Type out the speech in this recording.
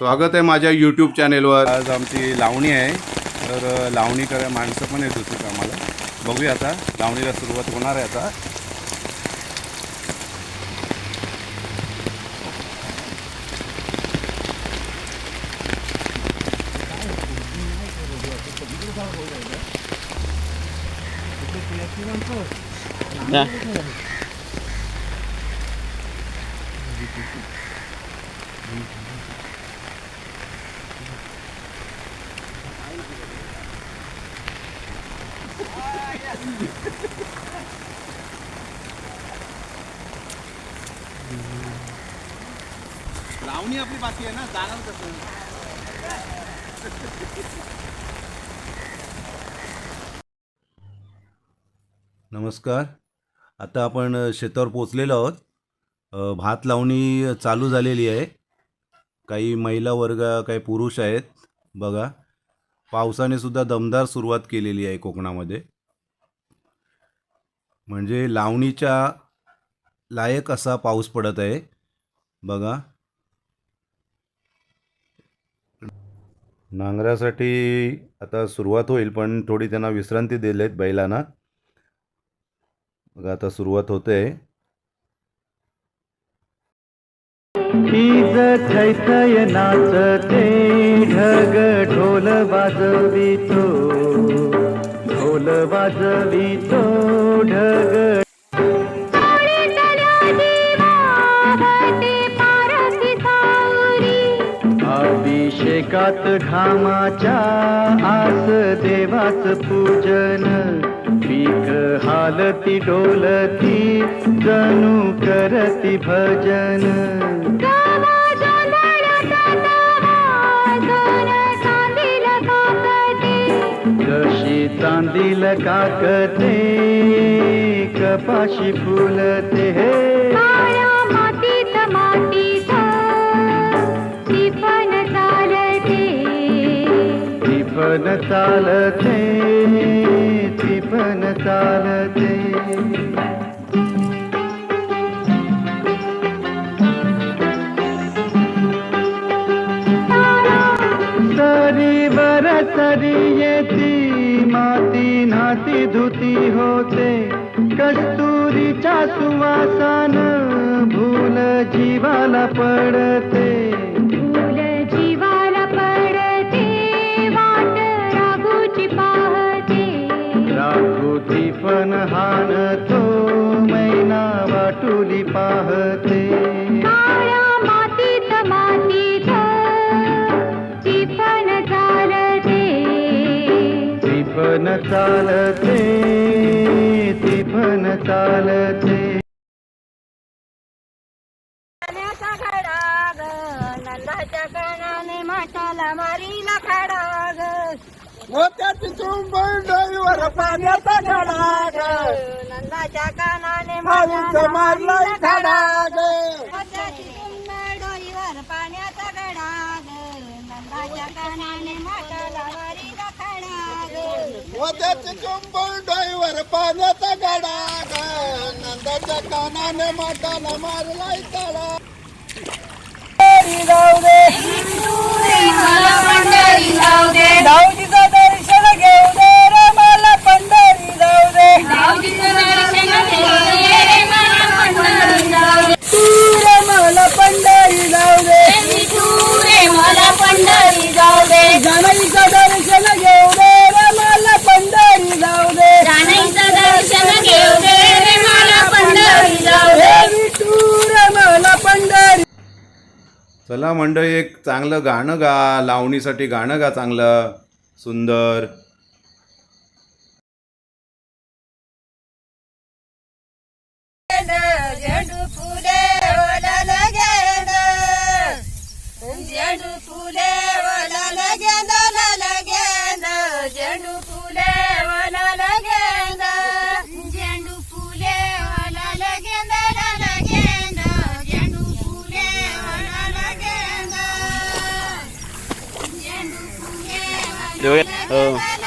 स्वागत आहे माझ्या यूट्यूब चॅनेलवर आज आमची लावणी आहे. तर लावणी करा माणसं पण येत होती आम्हाला बघूया आता लावणीला सुरुवात होणार आहे आता. लावणी आपली बाकी आहे ना जाणार कसं? नमस्कार. आता आपण शेतावर पोचलेलो आहोत. भात लावणी चालू झालेली आहे. काही महिला वर्ग काही पुरुष आहेत. बघा. पावसाने सुद्धा दमदार सुरुवात केलेली आहे कोकणामध्ये. म्हणजे लावणीच्या लायक असा पाऊस पडत आहे. बघा. नांगरासाठी आता सुरुवात होईल पण थोडी त्यांना विश्रांती दिली आहेत बैलांना. बघा आता सुरुवात होते नाचते ढग ढोल वाजवितो ढोल वाजवितो ढग. अभिषेकात घामाच्या आस देवाच पूजन. पीक हालती डोलती जणू करती भजन. चांदील काकते कपाशी फुलते हे. पण चालते. ती पण चालते. सरी येती माती धुती होते. कस्तुरीच्या सुवासान भूल जीवाला पडते. पण चालते ती पण चालते नंदाच्या कानाने माठाला मारीला खडा ग मोत्याची चुंबन डोईवर पाण्याचा खडा ग नंदाच्या कानाने माऊलीचं मारलाय खडा ग मोत्याची सुंदर डोईवर पाण्याचा खडा ग नंदाच्या कानाने माठाला मारीला ग मोत्याची चुंबन डोईवर पाण्याचा गडा ग नंदाच्या कानाने माताला मारलाय तडा जाऊ दे दाऊजीचं दर्शन चला मंडळी एक चांगलं गाणं गा लावणीसाठी गाणं गा चांगलं सुंदर. झेंडू फुले वला गेंद झेंडू झेंडू. गेंद झेंडू फुले वलाल गेंद